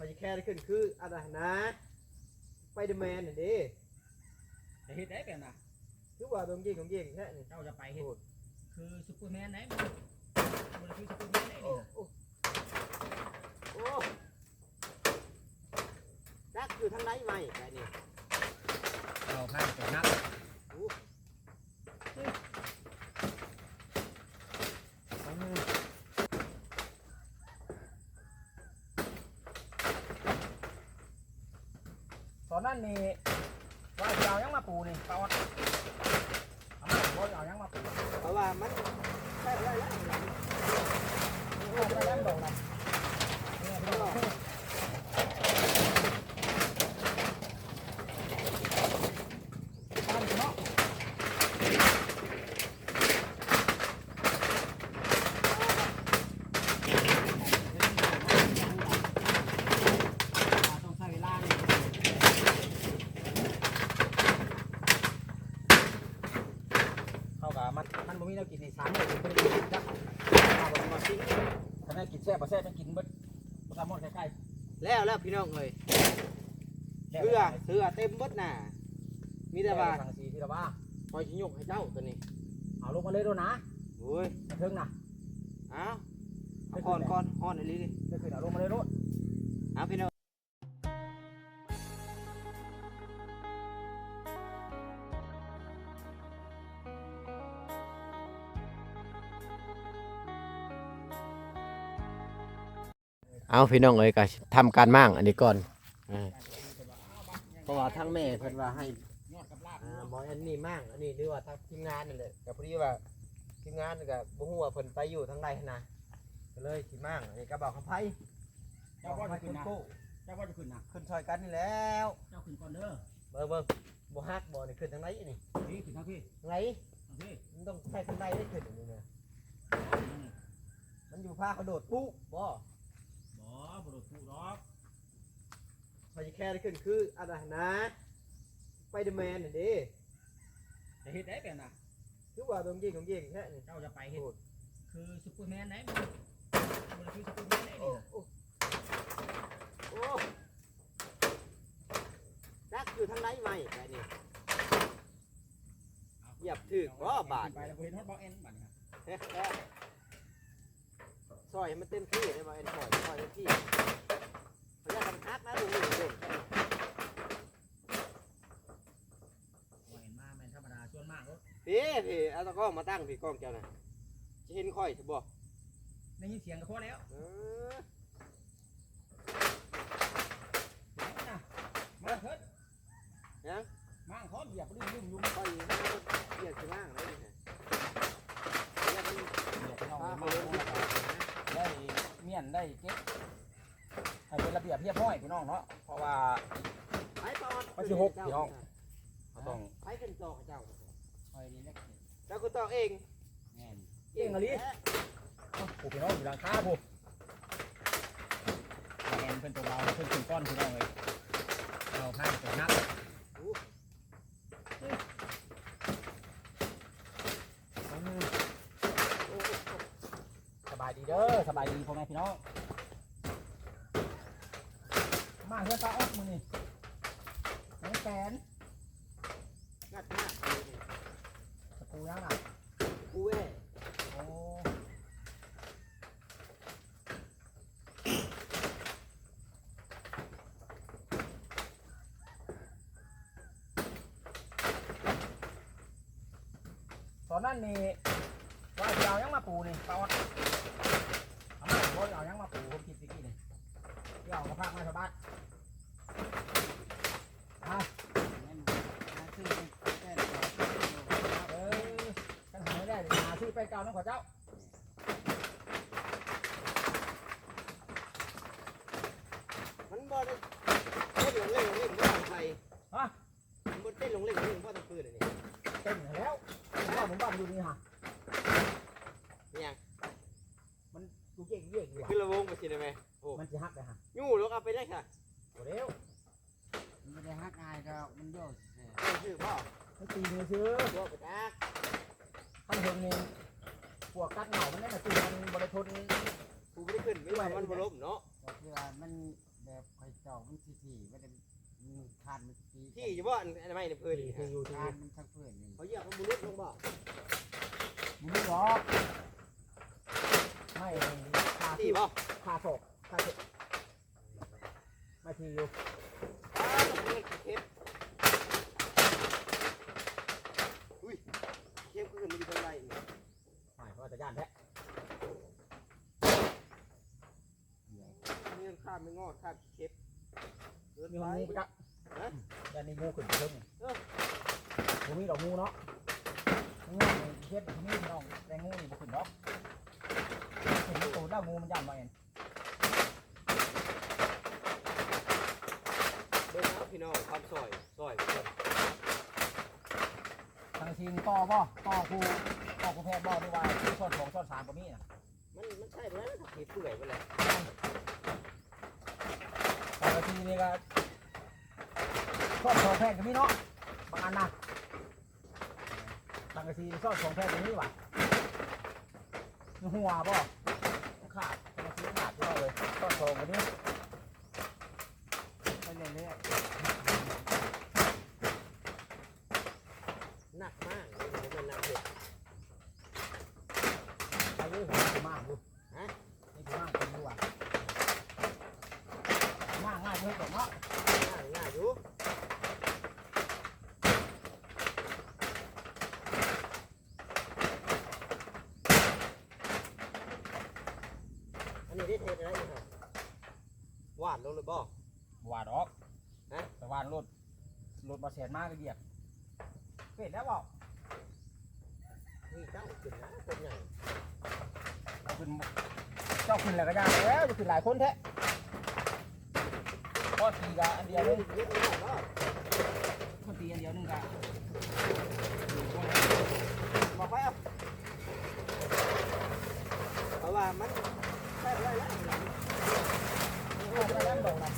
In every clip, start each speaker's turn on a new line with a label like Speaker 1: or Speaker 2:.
Speaker 1: อยจะแค่ได้ขึ้นคืออะไรนะไปเดอร์แมนน่ะดิ
Speaker 2: จะเฮ็ดได้เป็นน่ะ
Speaker 1: คือว่าตรงยิงตรงยิงแค่นี้
Speaker 2: เจ้าจะไปเฮ็ด
Speaker 1: โอ้
Speaker 2: คือซุปเปอร์แมนไหนมันมันคือซุปเปอร์แมนไหน
Speaker 1: โอ้
Speaker 2: นี่น่ะ
Speaker 1: โอ้โอ้จักอยู่ทางไหนไหมไปนี่
Speaker 2: เอาผ้าตัวนัก
Speaker 1: โอ้อืม
Speaker 2: ตอนนั้นนี่ว่าจะเอายังมาปูนี่ปลาอดเอามาบ่เอายังมาปู
Speaker 1: เพราะว่ามันได้ได้แล้ว
Speaker 2: เอาไปแล้วดอกนะเนี่ยพี่น้องปั้นเนาะ
Speaker 1: ต้องใช้เวลานี่
Speaker 2: เข้ากับมันมันบ่มีแนวกินในสามมื้อเป็นกินจัก
Speaker 1: เอาบ่มาทิ้ง
Speaker 2: ถ้าได้กินแซ่บบ่แซ่บมันกินเบิดบ่สามารถใกล้
Speaker 1: แล้วแล้วพี่น้องเอ้ย
Speaker 2: ๆ
Speaker 1: เสื้อเสื้อเต็มเบิดหน้ามี
Speaker 2: มี
Speaker 1: แต่
Speaker 2: แต่
Speaker 1: ว่า
Speaker 2: ว่าสังสีที่ละว่า
Speaker 1: คอยชิยกให้เจ้าตัวนี้
Speaker 2: เอาลงมาเลยด้วยนะ
Speaker 1: โอ้ย
Speaker 2: กระเทิงนะ
Speaker 1: เอาพี่น้องเอ้ยก็ทำการมั่งอันนี้ก่อนอ่าเพราะว่าทั้งแม่เพิ่นว่าให้
Speaker 2: ยอดกับลาบ
Speaker 1: อ่าบอยอันนี้มั่งอันนี้หรือว่าทางทีมงานนั่นแหละแต่พอดีว่าทีมงานนี่ก็บ่ฮู้ว่าเพิ่นไปอยู่ทางใดหั้นนะก็เลยสิมั่งอันนี้ก็บอกคำไผ
Speaker 2: เจ้าว่าจะขึ้นนะ
Speaker 1: กู้
Speaker 2: เจ้าว่าจะขึ้นนะ
Speaker 1: ขึ้นซอยกันนี่แล้ว
Speaker 2: เจ้าขึ้นก่อนเด้อ
Speaker 1: เบิ่งเบิ่งบ่ฮักบ่นี่ขึ้นทางไหนนี่
Speaker 2: นี่ขึ้นทางพี่
Speaker 1: ทางไหน
Speaker 2: ทางพี่
Speaker 1: มันต้องใช้ทางใดได้ขึ้นอันนี่นะมันอยู่พาเขาโดดปุ๊บ่
Speaker 2: บ่ บ่โดดถูกดอก
Speaker 1: พอยจะแค่ได้ขึ้นคืออะไรนะไปเดอร์แมนน่ะดิ
Speaker 2: จะเฮ็ดได้เป็นน่ะ
Speaker 1: คือว่าตรงยิงตรงยิงแค่นี้
Speaker 2: เจ้าจะไปเฮ็ด
Speaker 1: โอ้
Speaker 2: คือซุปเปอร์แมนไหนมันมันคือซุปเปอร์แมนไหน
Speaker 1: โอ้
Speaker 2: นี่น่ะ
Speaker 1: โอ้โอ้จักอยู่ทางไหนไหมไปนี่ เหยียบถึกบ่บาท
Speaker 2: ไปแล้วบ่เห็นฮอดบ่แอนบาดนี่ครับ
Speaker 1: เฮ้แค่ ซอยให้มันเต็มที่ได้บ่เอ็นซอยซอยเต็มที่เขาจะทำฮักนะลุงลุงลุง
Speaker 2: บ่เห็นมาแม่นธรรมดาส่วนมากรถ
Speaker 1: พี่พี่เอาตะกร้องมาตั้งพี่กล้องเจ้าน่ะจะเห็นค่อยสิบ่
Speaker 2: ได้ยินเสียงก็พอแล้ว
Speaker 1: เออ
Speaker 2: นี่น่ะมาเถิด
Speaker 1: ยัง
Speaker 2: มางคอนเหยียบลืมลืมอยู่
Speaker 1: ค่อยเหยียดสิล่างแล้วนี่นะเหยียดมัน
Speaker 2: เหยียบพี่น้อง
Speaker 1: พา
Speaker 2: มา
Speaker 1: เขาลง
Speaker 2: แล้วก็ได้เมียนได้เก็บ สียบเรียบร้อยพี่น้องเนาะเพราะว่า
Speaker 1: ไปปอน
Speaker 2: ไปสิหกพี่น้อง เขาต้อง
Speaker 1: ไปขึ้นต่อเจ้า
Speaker 2: คอยนี่เล็ก
Speaker 1: เจ้าก็ต่อเอง
Speaker 2: แน่น
Speaker 1: เก่งอะลิ
Speaker 2: ผู้พี่น้องอยู่หลังคาผู้แอนเป็นตัวเบาเพิ่นขึ้นก้อนพี่น้องเลยเราข้ตัวนักสบายดีเด้อสบายดีพ่อแม่พี่น้อง เพื่อตาออกมือนี่น้องแกน
Speaker 1: งัดมา
Speaker 2: ตะปูยังอะ
Speaker 1: กูเว้ย
Speaker 2: โอ้ตอนนั้นนี่ว่าจะเอายังมาปูนี่ปลาอดเอามาบ่เอายังมาปูผมคิดตะกี้นี่เดี๋ยวเอากระพากมาชาวบ้านเอาเออกันหาไม่ได้เดี๋ยวหาซื้อ ไปเก่าน้องขอเจ้า
Speaker 1: มันบ่ได้เต้นลงเล่นลงเล่นบ่ต้องใคร
Speaker 2: ฮะ
Speaker 1: มันบ่เต้นลงเล่นลงเล่นบ่ต้องปืนอันนี้
Speaker 2: เต็มแล้วผมว่าผมว่าอยู่นี่ฮะ
Speaker 1: เนี่ย
Speaker 2: กูเก่งเย่งอยู่
Speaker 1: คือระวงไปสิได้ไหมโอ้
Speaker 2: มันจะหักเลยฮะ
Speaker 1: ยู่ลกเอาไปได้ค่ะ
Speaker 2: โอ้เร็ว
Speaker 3: มันไม่ได้ฮักอายดอกมันโยดเสีย
Speaker 1: เอาชื่อพ่อ
Speaker 2: ไม่ตีมือซื้อ
Speaker 1: บ่ไปจัก
Speaker 2: ขั้นเทิงนี่ ปวกกัดเหงามันได้มาตีมันบริทุน
Speaker 1: กูไม่ได้ขึ้นไม่ว่ามันบ่ล้มเนาะ
Speaker 3: ก็คือว่ามันเดแบบไข่จอกมันที่ที่ไม่ได้มันคานมันตี
Speaker 1: ที่อยู่บ่อันอันไม่ในพื้น
Speaker 2: ที่ที่อยู่ที่
Speaker 3: คานมันทั้งเพื่อนนี่
Speaker 1: เขาเหยียบมันบุรุษลงบ่
Speaker 2: มึงไม่หรอกไม่คา
Speaker 1: ที่บ่
Speaker 2: คาศกคาศกไม่ทีอยู่
Speaker 1: อ้าวมันเล็กเข็บอุ้ยเข็บก็ขึ้นมาอยู่ตรงไหนนี่
Speaker 2: ไม่เพราะว่าจะย่านแท้
Speaker 1: นี่มัน ข้ามไม่งอดข้ามเข็บเกิน
Speaker 2: มี
Speaker 1: ไป
Speaker 2: งูไปจัก
Speaker 1: ฮะ
Speaker 2: ย่านนี่งูขึ้นเพิ่ง
Speaker 1: เออ
Speaker 2: งูมีดอกงูเนาะ งูนี่เฮ็ดนี่น้องแต่งูนี่บ่ขึ้นดอกขึ้นที่ตูดแล้วงูมันย่านมาเอง
Speaker 1: เบิ่งเอาพี่น้องความซอยซอย
Speaker 2: ทางทีมต่อบ่ต่อครูต่อครูแพทย์บ่หรือว่าที่ส่วนสองส่วนสามก็มีนะ
Speaker 1: มันมันใช่ไปแล้วนะเข็บเปื่อยไปแล้ว
Speaker 2: แต่ละทีนี่ก็ส่วนสองแพทย์ก็มีเนาะบางอันนะบางทีส่วนสองแพทย์ก็มีว่ะหัวบ่ขาดบางทีขาดเยอะเลยส่วนสองก็มี
Speaker 3: ไปเรื่อย
Speaker 1: หนักมากเลยมันหนักเด็ด
Speaker 2: ไปเรื่อยหัวกูมากดู
Speaker 1: ฮะ
Speaker 2: นี่กูมากเป็นดูว่ะมากง่ายเลยก่อนเนาะ
Speaker 1: ง่ายง่ายอยู่อันนี้ได้เทสอะไรอีกครับหวานลงเลยบ่
Speaker 2: หวานออก
Speaker 1: ฮะ
Speaker 2: แต่หวานรถรถมา แสนมากก็เหยียบเป็ดแล้วบอก
Speaker 1: นี่เจ้าขึ้นนะคนใหญ่
Speaker 2: ขึ้นเจ้าขึ้นแล้วก็ยากแล้วจะขึ้นหลายคนแท้ก็ตีกะอันเดียวนึง
Speaker 1: เยอะมากบ่
Speaker 2: ก็ตีอันเดียวนึงกะ
Speaker 1: มาไปเอาเพราะว่ามันใช่อะไรแล้ว
Speaker 2: โอ้ยได้แล้วดอกนะ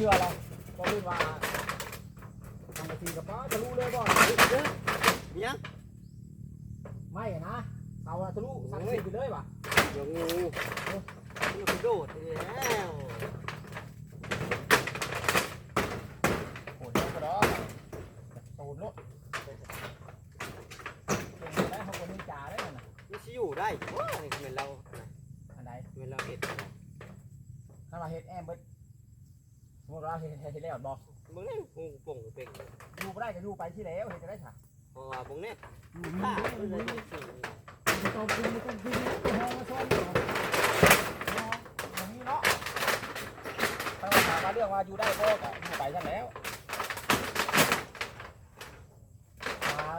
Speaker 2: ออกตาเชื่อเราก็รู้ว่าทำนาทีกับป้าจะรู้เลยบ่
Speaker 1: มียัง
Speaker 2: ไม่นะเราทะลุสั่งสีไปเลยว่ะ
Speaker 1: เดี๋ยวงูนี่ไปโดดแล้ว
Speaker 2: โหดแล้วก็ดอกโตนโลดเก่งแล้วเขาคนนี้จ่าได้น่ะ
Speaker 1: มันชิอยู่ได้ว้านี่เหมือนเรา
Speaker 2: อันใด
Speaker 1: เหมือนเราเห็ด
Speaker 2: ถ้าเราเฮ็ดแอมเบิดสมมติว่า เฮ็ดเฮ็ดแล้วบอก
Speaker 1: มึงนี่งูป่งหรือเป็น
Speaker 2: อยู่บ่ได้ก็อยู่ไปที่แล้วเฮ็ดจะได้ค่ะ
Speaker 1: เพราะว่ามึงเนี่ย
Speaker 3: ๆอยู่
Speaker 1: ข้า
Speaker 3: นี่
Speaker 1: มันเลยสี่
Speaker 2: ไม่ต้องกินไม่ต้องกินมองมาชมอยู่มองอย่างนี้เนาะถ้าเราถามมาเรื่องว่าอยู่ได้ก็อยู่ไปซะแล้วมา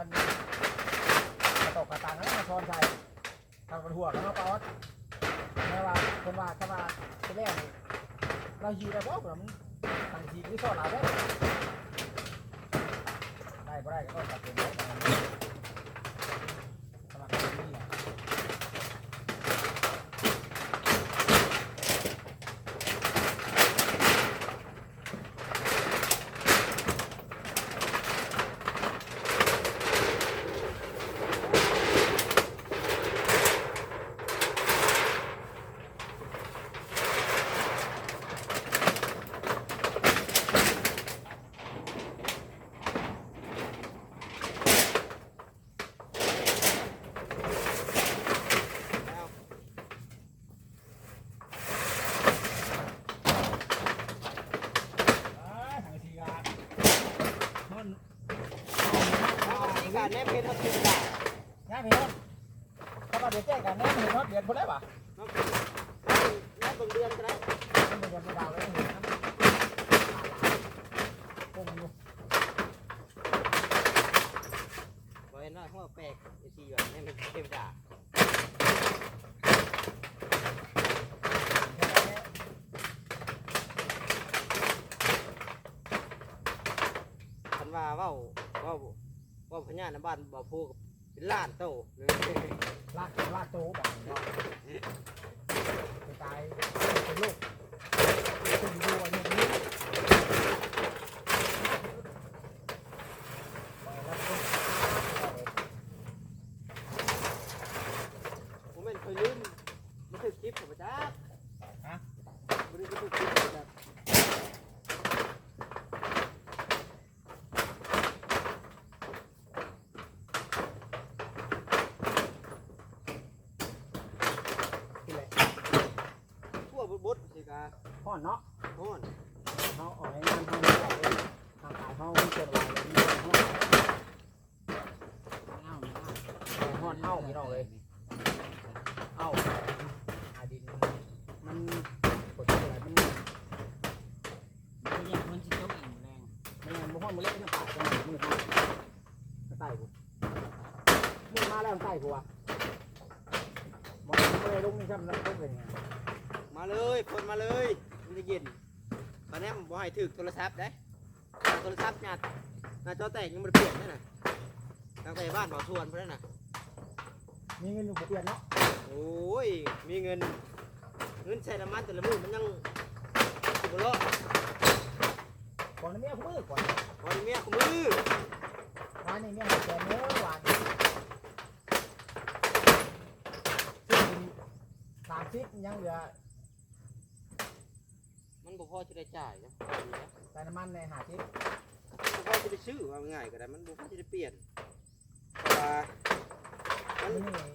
Speaker 2: กระตกกระตังแล้วมาชอนใส่ทางกระหัวแล้วมาปอดแม่ว่าคนว่าถ้าว่าจะแรกนี่เราอยู่ได้บ่ผมบาง ทีคือสอนเราได้ได้บ่ได้ก็ต้องตัดเป็นได้สมัครเป็นนี่
Speaker 1: เมเห็นเขาทิ้งได้
Speaker 2: ง่ายพี่น้องถ้ามาเดี๋ยวแจ้งกันแน่เห็นฮอดเดือนพุ่นแล้วป่ะ
Speaker 1: น้องน้องเบิ่งเดือนก็ได้
Speaker 2: มันเป็นเดือนไม่ดาวเลยเห็นน้ำคงอยู่
Speaker 1: บ่เห็นว่าเขาแปลกไอ้ที่ว่าแม่เป็นเทวดาคันว่า เว้าเว้าเว้าพญานาบ้านบ่พูกับเป็นล้านโตเลย
Speaker 2: ลากลากตู้แบบนี้เนาะไปตายเป็นลูกเป็นดูอันนี้ไปแล้วก็
Speaker 1: ผมเป็นเคยลืมมันคือคลิปของพระเจ้าฮะมันคือคลิปแบบ
Speaker 2: ที่แหละ
Speaker 1: ทั่วบดๆสิกา
Speaker 2: ห่ อนเนาะ
Speaker 1: โน่น
Speaker 2: เขาออกให้งานเขาเนี่ยทางกายเขาไม่เกิดอะไรเลยนี่ห่อน
Speaker 3: เอ้า
Speaker 2: ห่อนเอ้าพี่น้องเลยเอ้าอาดินมันปวดอะไรมัน
Speaker 3: มันยังคนสิตกอีกแรง
Speaker 2: ไม่งั้นมันห่อนมันเล็กน้ำปากจังมืดมากมันใต้กูมืดมาแล้วมันใต้กูอะมองไม่ได้ลงนี่ครับแล้วก็เป็นไง
Speaker 1: มาเลยคนมาเลย มันจะเย็นตอนนี้ผมบ่ให้ถึกโทรศัพท์ได้โทรศัพท์หยัดหน้าจอแตกยังไม่ได้เปลี่ยนเลยนะตั้งแต่บ้านบ่อส่วนเพื่อนน่ะ
Speaker 2: มีเงินอยู่เปลี่ยนเนาะ
Speaker 1: โอ้ยมีเงิน เงินใช้น้ำมันแต่ละมื้อมันยังสิบล้อ
Speaker 2: ก่อนนี้เมียกูมือก่อน
Speaker 1: พอดีเมียกูมือ
Speaker 2: วันนี้เมียแกเนื้อหวานซึ่งสามสิบยังเหลือ
Speaker 1: มันบ่พอจะได้จ่ายนะ
Speaker 2: ใส่น้ำมันในหาสิบ
Speaker 1: บ่พอจะได้ซื้อว่าง่ายก็ได้มันบ่พอจะได้เปลี่ยนเพราะว่ามัน
Speaker 2: นี่นี่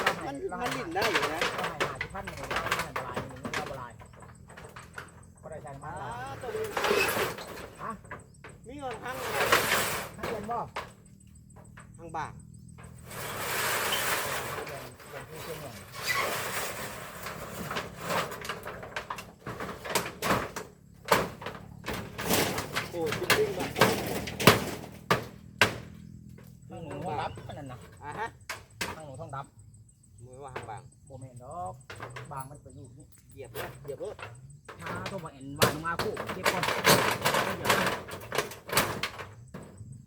Speaker 2: เราให้
Speaker 1: มัน
Speaker 2: เรา
Speaker 1: มัน
Speaker 2: ให้
Speaker 1: ลิ้นได้อยู่นะ
Speaker 2: เราให้หาที่พันหนึ่งเราไม่อันตรายหนึ่งเราอันตรายก็ได้ใช้น้ำมั
Speaker 1: อ่าน
Speaker 2: หลาย
Speaker 1: ตัวนี้
Speaker 2: ฮะ
Speaker 1: มีเงินทั้ง
Speaker 2: ให้เรียนบ่
Speaker 1: ทั้งบาท
Speaker 2: เรียนเรียนที่เชียงใหม่
Speaker 1: โอ้จริงๆแบบ
Speaker 2: ทั้งหนูท้ องดับอันนั้นนะ
Speaker 1: อะฮะ
Speaker 2: ทั้งหนูท้องดับ
Speaker 1: มือว่าทางบาง
Speaker 2: โมเมนดอกบางมันไปอยู่นี่
Speaker 1: เหยียบเลยเหยียบเลย
Speaker 3: ถ้าตัวบ่เอ็นว่าลงมาคู่เก็บก่อนเดี๋ยว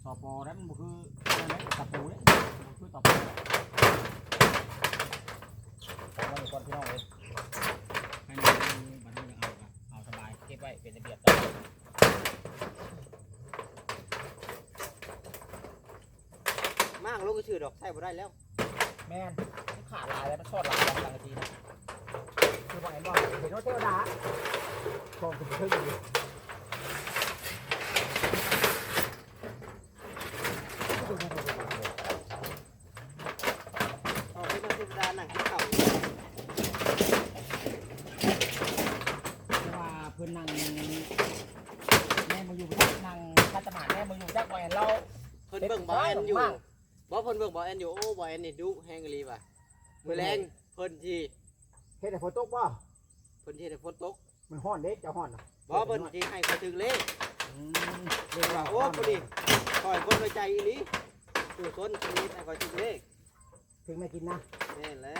Speaker 3: สอปอนั้นมันคืออะไรตะปูเนี่ยมันคือตะปู
Speaker 2: แต่ว่าอยู่ก่อนพี่น้องเลย
Speaker 3: ให้มันบัดนี้เอาละเอาสบายเก็บไว้เป็นระเบียบต่อ
Speaker 1: มากลูกก็ชื่อดอกใส่บ่ได้แล้ว
Speaker 2: แม่นมันขาดลายแล้วมันชอดลายแล้วต่างกันทีนะคือบอกไอ้บ่เห็นว่าเทวดาคงถึงเพิ่งอยู่
Speaker 1: เอาไปทำเทวดาหนังที่เข่า
Speaker 3: เพราะว่าเพิ่นนั่งแม่มาอยู่พักนั่ง
Speaker 2: รัฐบาลแม่มึงอยู่จักแหวนเรา
Speaker 1: เพิ่นเบิ่งบ่แอนอยู่บ่ เพิ่นเบิ่งบ่แอนอยู่โอ้บ่แอนนี่ดุแฮงอีหลีว่ะมื้อแรงเพิ่นที่
Speaker 2: เฮ็ดให้ฝนตกบ่
Speaker 1: เพิ่นที่ให้ฝนตก
Speaker 2: มันฮ้อนเด็กจะฮ้อนนะ
Speaker 1: บ่เพิ่นที่ให้เขาถึงเลข
Speaker 3: อืม
Speaker 1: เรียกว่าโอ้พอดีคอยคนไว้ใจอีหลีสู่คนคนนี้ให้คอยถึงเลข
Speaker 2: ถึงไม่กินนะ
Speaker 1: แน่นแหละ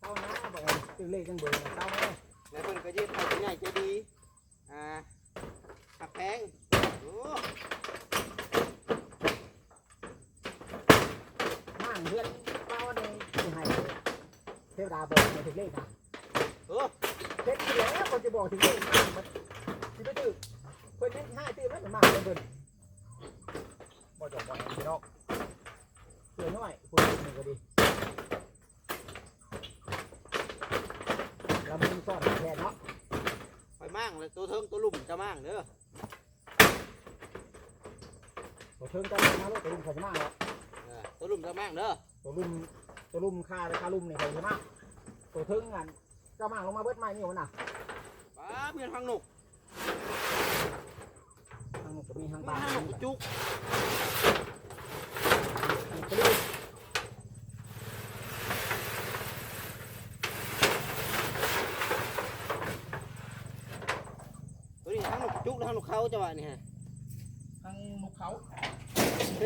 Speaker 2: เต้านะบอกเองถึงเลขจังเบื่อเต้าแม่
Speaker 1: แล้วเพิ่นก็ยืดให้ผู้ใหญ่ใจดีอ่าหักแพงโอ้
Speaker 2: มั่งเพื่อนเต้าในที่ให้เท วดาบอกมาถึงเลขนะ
Speaker 1: โอ้
Speaker 2: เช็ดแล้วคนจะบอกถึงเลขมันที่ไม่ถึงเพิ่นเน้นห้าตื่นแล้วมันมากเพิ่นบ่จบบ่แอนพี่น้องเพื่อนน้อยคุณหนึ่งก็ดีเรามึงสอนแทนเนาะ
Speaker 1: คอยมั่งเลยตัวเทิงตัวลุ่มจะมั่งเด้อ
Speaker 2: ตัวเทิงกันมาลูกตัวลุ่มใครจะมากเนาะ
Speaker 1: ตัวลุ่มจะมั่งเด้อ
Speaker 2: ตัวลุ่มตัวลุ่มค่าราคาลุ่มเนี่ยใครจะมาก ตัวเทิงงานเจ้ามากลงมาเบิดไม้นี่วะน่ะ
Speaker 1: ป้าเมียนทางหนุก
Speaker 2: ทางนู้นก็มีทาง
Speaker 1: มี
Speaker 2: บ้าน
Speaker 1: ทางหนุกจุก
Speaker 2: ทางไปเลย
Speaker 1: ตัวนี้ทั้งนกจุกและทั้งนกเขาจะว่านี่ฮะ
Speaker 2: ทั้งนกเขา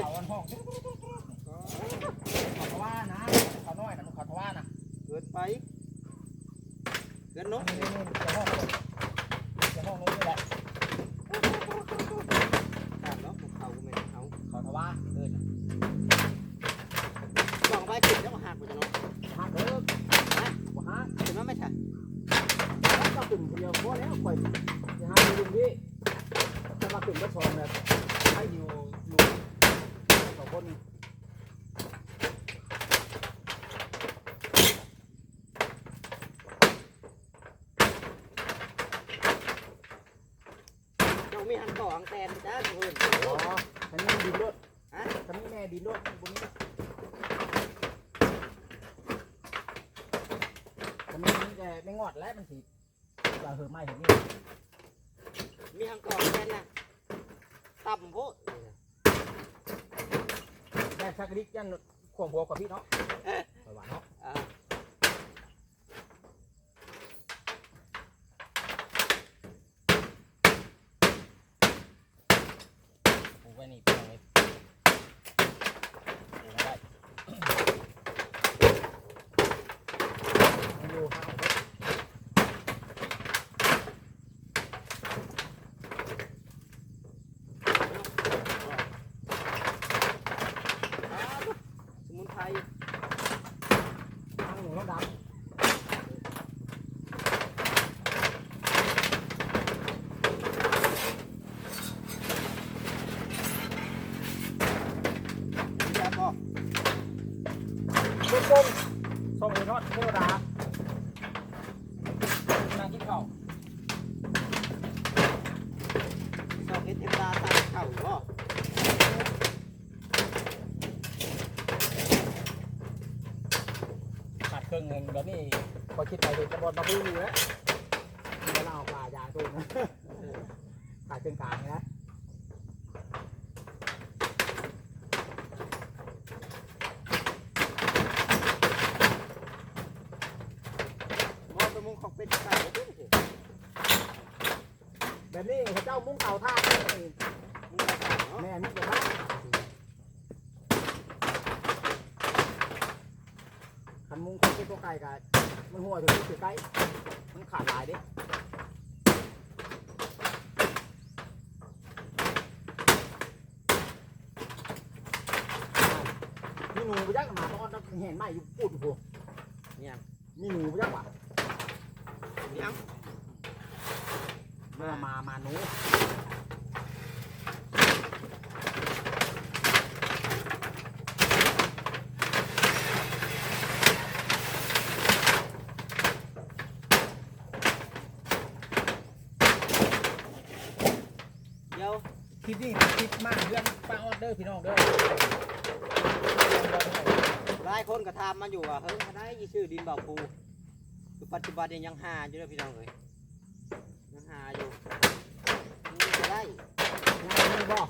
Speaker 2: เขาอันห้องเขาทว่านะเขาน้อยนะนกเขาทว่านะ
Speaker 1: เกินไปเกินนก
Speaker 2: นี่นี่จะห้องจะห้องนู้นนี่แหละ
Speaker 1: ตามเนาะนกเขาก็ไม่นเขา
Speaker 2: เขาทว่าเดิน
Speaker 1: ลองไปขึ้นแล้วก็หักไปจะนก
Speaker 2: หักเด้อบ่หัก
Speaker 1: ขึ้นมาไม่ใช่
Speaker 2: ก็ขึ้นเดียวพอแล้วข่อยจะหาอยู่ดีจะมาขึ้นก็ชมแบบให้อยู่อยู่สองคน
Speaker 1: เจ้ามีหันต่ อหังแตนจ้าทุกคน
Speaker 2: อ๋อฉันมีดินรถ
Speaker 1: ฮะ
Speaker 2: ฉันมีแม่ดินรถบนนี้ฉันมีแต่ไม่งอดแล้วมันสิจะเหอไม่เห็นนี่
Speaker 1: มีหังต่อหังแตนนะต่ำโพด
Speaker 2: แม่ชักกระดิกยันขวงหัวกว่าพี่เนาะ
Speaker 1: อ่า
Speaker 2: ปลูกไว้นี่ปลูกไว้ปลูกไว้ได้มันอยู่ข้างหลังรถ
Speaker 1: สมุนไพร
Speaker 2: ข้างหนูต้องดำ
Speaker 1: ยาบอก
Speaker 2: ลูกกุ้งส่งไปทอดเทวดานั่งกินข้าว
Speaker 1: ชอบเฮ็ดเทวดาตามเข่าบ่
Speaker 2: ขาด เครื่องเงินแบบนี้พอคิดไปเห็นจะบอลมาพูดอยู่แล้วจะเล่าปลายาตัวนะขาดเครื่องกลางนะ
Speaker 1: หมอประมงของเป็นไก่บ่เป็นสิ
Speaker 2: แบบนี้เขาเจ้ามุ้งเต่าท่านี่
Speaker 1: มึงมาถามเนาะ
Speaker 2: แม่นี่จะท่าขันมุ้งเขาเป็นตัวไก่กันมันหัวถึงถือไก่มันขาดหลายเด้มีหนูไปยักหมาตอนนั้นเห็นไหมอยู่พูดอยู่
Speaker 1: เนี่ย
Speaker 2: มีหนูไปยักว่ะ
Speaker 1: ยัง
Speaker 2: เมื่อมามาหนู
Speaker 1: เดี๋ยว
Speaker 2: ค ลิปนี้คลิปมากเรื่องป้าออดเดอร์พี่น้องเด้อ
Speaker 1: หลายคนก็ถามมาอยู่ว่าเฮ้ยคณะยี่ชื่อดินเบาภูคือปัจจุบันเนี่ยยังหาอยู่เด้อพี่น้องเอ้ยยังหาอยู่นี่ก็ได้
Speaker 2: ยังบ่มีบ่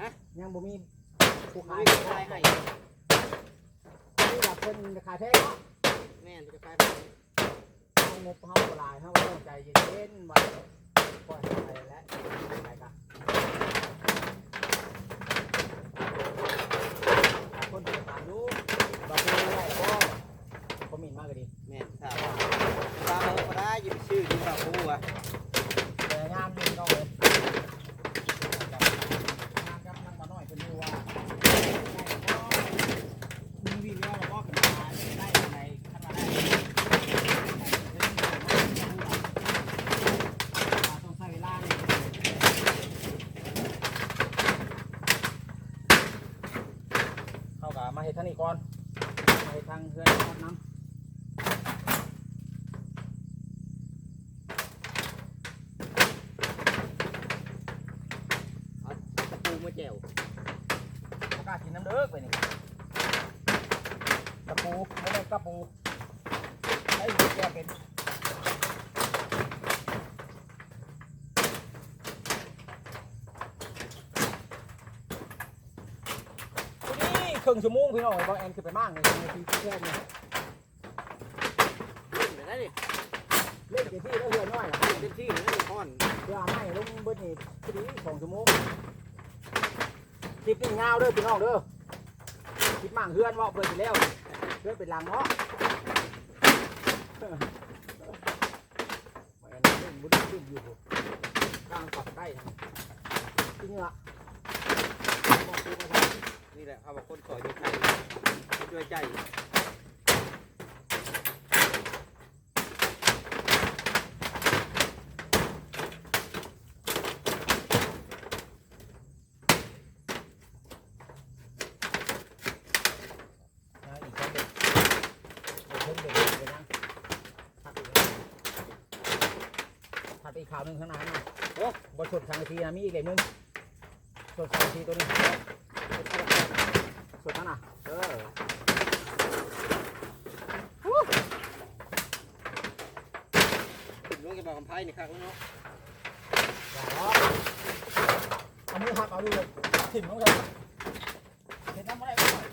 Speaker 1: ฮะ
Speaker 2: ยังบ่มีผู้
Speaker 1: ขา
Speaker 2: ขายย
Speaker 1: ขายให้
Speaker 2: นี่ล่ะเพิ่นขายแท้เนาะ
Speaker 1: แม่นจะขาย
Speaker 2: เอางบเฮาบ่หลายเฮาก็ต้องใจเย็นๆไว้ปล่อยให้ไปแล้วไปกัน คนที่ถามดูบ่เป็นไรบ่คอมเมนต์มาก็ดี
Speaker 1: แม่นถามว่าตามเราก็ได้ยินชื่อดินเบาภูอะ
Speaker 2: แต่งามนี่น้องเอ้ยงานกับนางบ่น้อยเพิ่นรู้ว่ามีวิวแล้วก็ขึ้นมาได้ในขั้นมาได้ ต้องใช้เวลาเลยเข้ากับมาเห็ดทางนี้ก่อนมาเห็ดทางเพื่อนทอดน้ำ
Speaker 1: ตะปูมาแจว
Speaker 2: โอกล้าสกินน้ำ เด้อไปนี่กระปูไม่ได้กระปูไอ้แกเป็นครึ่งชั่วโมงพี่น้องไอ้บอลแอนคือไปมั่งเลยนาทีแค่นี้
Speaker 1: เดี๋ยวนะดิ
Speaker 2: เล่นเต็มที่แล้วเรือน้อยล่ะ
Speaker 1: เต็มที่เลยนะพ่อน
Speaker 2: เรือไม่ลงเบิดนี่พอดีสองชั่วโมงคลิปนี่เงาวเด้อพี่น้องเด้อ คลิปมั่งเฮือนว่าเปิดไปแล้วเฮือนเป็นหลังเนาะบอลแอนเล่นบุญขึ้นอยู่กลางปักใกล้ทางจริงละ
Speaker 1: นี่แหละเขาบอกคนขอด้วยใจด้วยใจ
Speaker 2: นะอีกคนเด็กเด็กเพิ่งเด็กเลยนะถัดอีกถัดไปอีกข่าว หนึ่งข้างหน้านะโอ้บทสดสังกะสีนะมีอีกเล่มหนึงสดสังกะสีตัวนี้สดนั่นน่ะเออ
Speaker 1: ถึงลงจะบอกคำไพ่นี่ครับเนาะ
Speaker 2: อย่าล้อเอามือหักเอาดูเลยถิ่มลงไปเห็นน้ำอะไรบ้าง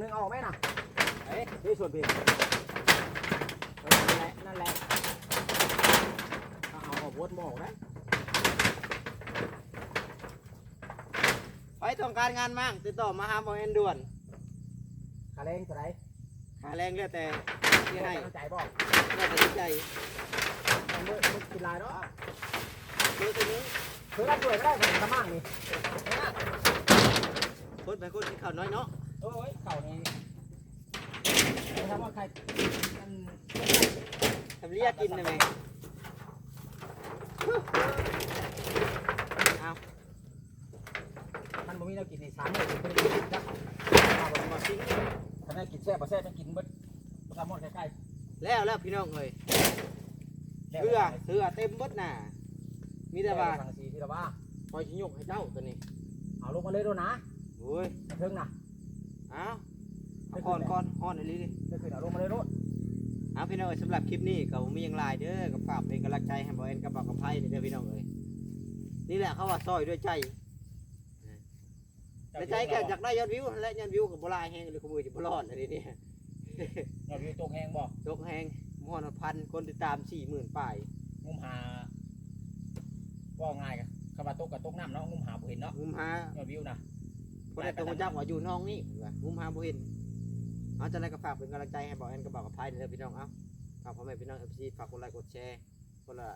Speaker 2: นี่อีกเล่มหนึงเอาออกไหมน่ะ
Speaker 1: เอ้ย
Speaker 2: ที่ส่วนผิด
Speaker 1: นั่นแหละนั่นแหละ
Speaker 2: เอาออกวนบอกนะ
Speaker 1: ไปต้องการงานมั่งติดต่อมาหาบอเอ็นด่วน
Speaker 2: ขาแรงเท่าไหร
Speaker 1: หาแรงเรียกแต่ที่ให้
Speaker 2: ตั้งใจบอก
Speaker 1: เรียกแต่ที่ใจ
Speaker 2: มันไม่ไม่กินลายเนาะ
Speaker 1: คือตัวนี้
Speaker 2: คือรับด้วยไม่ได้ผมกระมังนี่
Speaker 1: คนไปคนกินข้าวน้อยเนาะ
Speaker 2: โอ้ยเข่านี่ไม่ทำว่าใครมัน
Speaker 1: ทำเรียกกินได้ไหมเอา
Speaker 2: มันบ่มีแนวกินในสามเลยไม่ได้กินนะมาบอกมาซิถ้าได้กินแซ่บบ่แซ่บมันกินเบิดบ่ทำหมดใกล้
Speaker 1: แล้วแล้วพี่น้องเอ้ย
Speaker 2: ๆ
Speaker 1: เสื้อเสื้อเต็มเบดหน่ะมีแต่ว่า
Speaker 2: สังสีที่เราว่า
Speaker 1: คอยชิยกให้เจ้าตัวนี้
Speaker 2: เอาลงมาเลยด้วยนะ
Speaker 1: โอ้ย
Speaker 2: เพิ่งนะ
Speaker 1: เอาเอาก่อนก่อนห่อนอะไรดิ
Speaker 2: ไม่เคยเอาลงมาเลยด้วย
Speaker 1: เอาพี่น้องเอ้ยสำหรับคลิปนี้ก็บ่มีหยังหลายเด้อกับฝากเป็นกำลังใจให้บอเอ็นกับบอกกับไพ่นี่เด้อพี่น้องเอ้ยนี่แหละเขาว่าซอยด้วยใจในใจแค่อยากได้ยอดวิวและยอดวิวกับโบราณแห้งหรือขโมยจะบรอดอะไรนี่
Speaker 2: เราอยู่ตรงแหงบ่
Speaker 1: ตกแห้งมอนพันคนติดตามสี่หมื่นป่าย
Speaker 2: งุมหาว่าง่ายกันคำว่าตกกับตกน้ำเนาะงุมหาบ่เห็นเนาะ
Speaker 1: งุมหาย
Speaker 2: อดวิวนะ
Speaker 1: คนในตรงจักว่าอยู่น้องนี่ว่างุมหาบ่เห็นเอาจะได้ก็ฝากเป็นกำลังใจให้บอกเอ็นกับบอกกับไพ่เด้อพี่น้องเอาฝากพ่อแม่พี่น้องเอฟซีฝากกดไลค์กดแชร์คนละ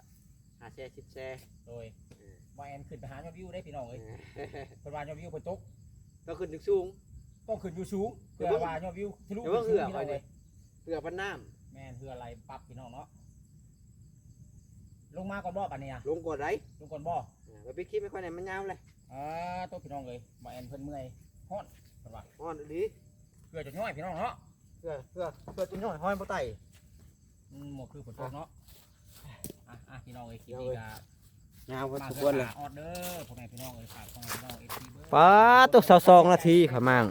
Speaker 1: หาแชร์สิบแชร์
Speaker 2: โดยว่าแอนขึ้นไปหายอดวิวได้พี่น้องเอ้ย
Speaker 1: เออ
Speaker 2: เพิ่นว่ายอดวิวเพิ่นตก
Speaker 1: ก็ขึ้นถึงสูง
Speaker 2: ต้องขึ้นอยู่สูง
Speaker 1: เดี๋
Speaker 2: เพื่
Speaker 1: ยว
Speaker 2: อ
Speaker 1: เพิ่ง
Speaker 2: ว่ายอดวิวทะลุ
Speaker 1: เดี๋ยวเพิ่งเหือก
Speaker 2: พี่น้อง
Speaker 1: ไป
Speaker 2: เลย
Speaker 1: เพื่อพันน้
Speaker 2: แม่นเพื่ออะไรปรับพี่น้องเนาะลงมาก่อนบ่ปันนี้อะำ
Speaker 1: ลงกดไร
Speaker 2: ลงก่อนบ่
Speaker 1: ไปปิดคลิปไม่ค่อยไหนมันยาวเลย
Speaker 2: อ่าตัวพี่น้องเลยว่าแอนเพิ่นเมื่อยฮ้อนเพิ่นว่า
Speaker 1: อ่อนดี
Speaker 2: เพื่อจะย่อยพี่น้องเนาะ
Speaker 1: เพื่อเพื่อเพื่อจิ้งหน่อยห้อยบ่ไต
Speaker 2: อืมหมดคือฝนตกเนาะอะอะพี่น้องเอ้ยคลิป
Speaker 1: เอา
Speaker 2: นี้
Speaker 1: เว้ย
Speaker 2: ก็
Speaker 1: ยาวพอ
Speaker 2: มา
Speaker 1: สม
Speaker 2: เพื่
Speaker 1: ควร
Speaker 2: อ
Speaker 1: เลย
Speaker 2: หาออเดอร์พ่อแม่พี่น้องเอ้ยฝากพ่อแม่พี่น้องเอฟซีเบอร์
Speaker 1: ป้าตกสองนาทีขามั่ง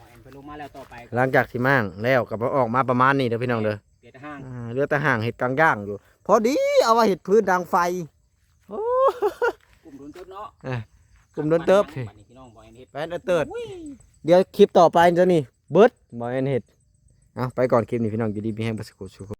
Speaker 2: ว่าแอนเพิ่นลงมาแล้วต่อไป
Speaker 1: หลังจากที่มั่งแล้วก็ออกมาประมาณนี้เด้อพี่น้องเด้อ
Speaker 2: เกียรติห้าง
Speaker 1: อ่าเรือแต่ห่างเห็ดกลางย่างอยู่ พอดีเอาว่าเห็ดพื้นดังไฟโอ้
Speaker 2: กลุ่มโดนเติบเนาะ
Speaker 1: กลุ่มโดนเติบ
Speaker 2: บัดนี้พี่น้องบ่แอนเฮ็ด
Speaker 1: แฟนเติร์ดเดี๋ยวคลิปต่อไปจะนี่เบิร์ดบอยแอนเห็ดเอาไปก่อนคลิปนี้พี่น้องอยู่ดีมีแห้งประสกุลสุข